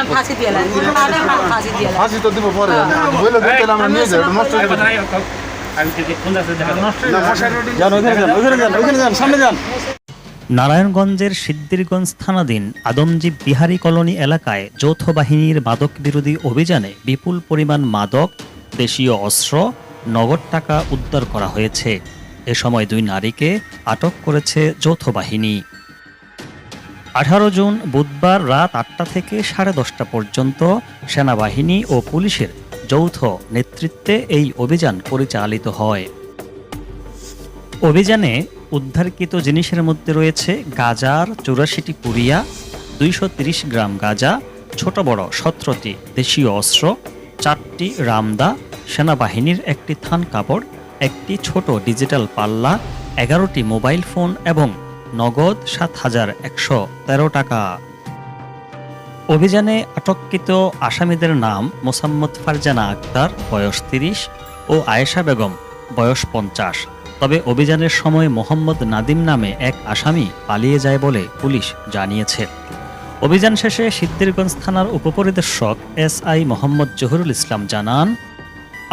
দিলাম ফাঁসি দিয়ে ফাঁসি দিয়ে ফাঁসি তো দিব পরে। দিতে আমরা নিয়ে যাই নষ্ট হয়ে সামনে যান। নারায়ণগঞ্জের সিদ্দিরগঞ্জ থানাধীন আদমজী বিহারি কলোনি এলাকায় যৌথ বাহিনীর মাদক বিরোধী অভিযানে বিপুল পরিমাণ মাদক দেশীয় অস্ত্র নগদ টাকা উদ্ধার করা হয়েছে। এ সময় দুই নারীকে আটক করেছে যৌথ বাহিনী। আঠারো জুন বুধবার রাত আটটা থেকে সাড়ে দশটা পর্যন্ত সেনাবাহিনী ও পুলিশের যৌথ নেতৃত্বে এই অভিযান পরিচালিত হয়। অভিযানে উদ্ধারকৃত জিনিসের মধ্যে রয়েছে গাজার চৌরাশিটি পুরিয়া দুইশো তিরিশ গ্রাম গাজা, ছোট বড় সতেরোটি দেশীয় অস্ত্র, চারটি রামদা, সেনাবাহিনীর একটি থান কাপড়, একটি ছোট ডিজিটাল পাল্লা, এগারোটি মোবাইল ফোন এবং নগদ সাত হাজার একশো তেরো টাকা। অভিযানে আটককৃত আসামিদের নাম মোসাম্মদ ফারজানা আক্তার, বয়স তিরিশ, ও আয়েশা বেগম, বয়স পঞ্চাশ। তবে অভিযানের সময় মোহাম্মদ নাদিম নামে এক আসামি পালিয়ে যায় বলে পুলিশ জানিয়েছে। অভিযান শেষে সিদ্দিরগঞ্জ থানার উপপরিদর্শক এস আই মোহাম্মদ জহুরুল ইসলাম জানান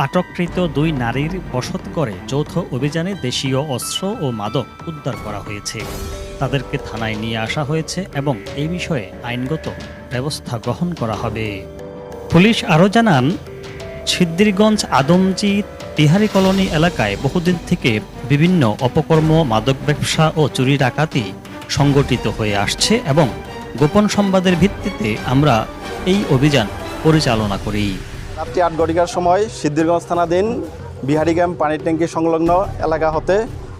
আটককৃত দুই নারীর বসত করে যৌথ অভিযানে দেশীয় অস্ত্র ও মাদক উদ্ধার করা হয়েছে। তাদেরকে থানায় নিয়ে আসা হয়েছে এবং এই বিষয়ে আইনগত ব্যবস্থা গ্রহণ করা হবে। পুলিশ আরও জানান সিদ্দিরগঞ্জ আদমজি তিহারি কলোনি এলাকায় বহুদিন থেকে বিভিন্ন অপকর্ম, মাদক ব্যবসা ও চুরি ডাকাতি সংগঠিত হয়ে আসছে এবং গোপন সংবাদের ভিত্তিতে আমরা এই অভিযান পরিচালনা করি। রাত্রি আট ঘটিকার সময় সিদ্ধিরগঞ্জ থানাধীন বিহারি গ্রাম পানির ট্যাঙ্কি সংলগ্ন এলাকা হতে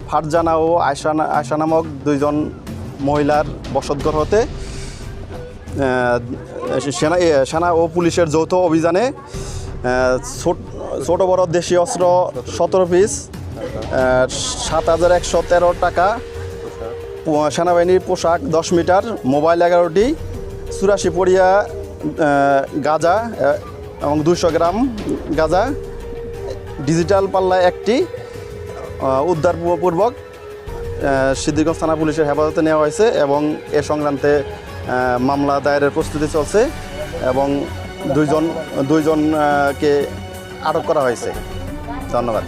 ফারজানা ও আয়সানা আয়সা নামক দুইজন মহিলার বসতঘর হতে সেনা সেনা ও পুলিশের যৌথ অভিযানে ছোট- বড় দেশি অস্ত্র সতেরো পিস সাত হাজার একশো তেরো টাকা সেনাবাহিনীর পোশাক দশ মিটার, মোবাইল এগারোটি, চুরাশি পড়িয়া গাঁজা এবং দুশো গ্রাম গাঁজা, ডিজিটাল পাল্লায় একটি উদ্ধার উদ্ধারপূর্বক সিদ্ধিগঞ্জ থানা পুলিশের হেফাজতে নেওয়া হয়েছে এবং এ সংক্রান্তে মামলা দায়েরের প্রস্তুতি চলছে এবং দুইজন, দুইজনকে আটক করা হয়েছে। ধন্যবাদ।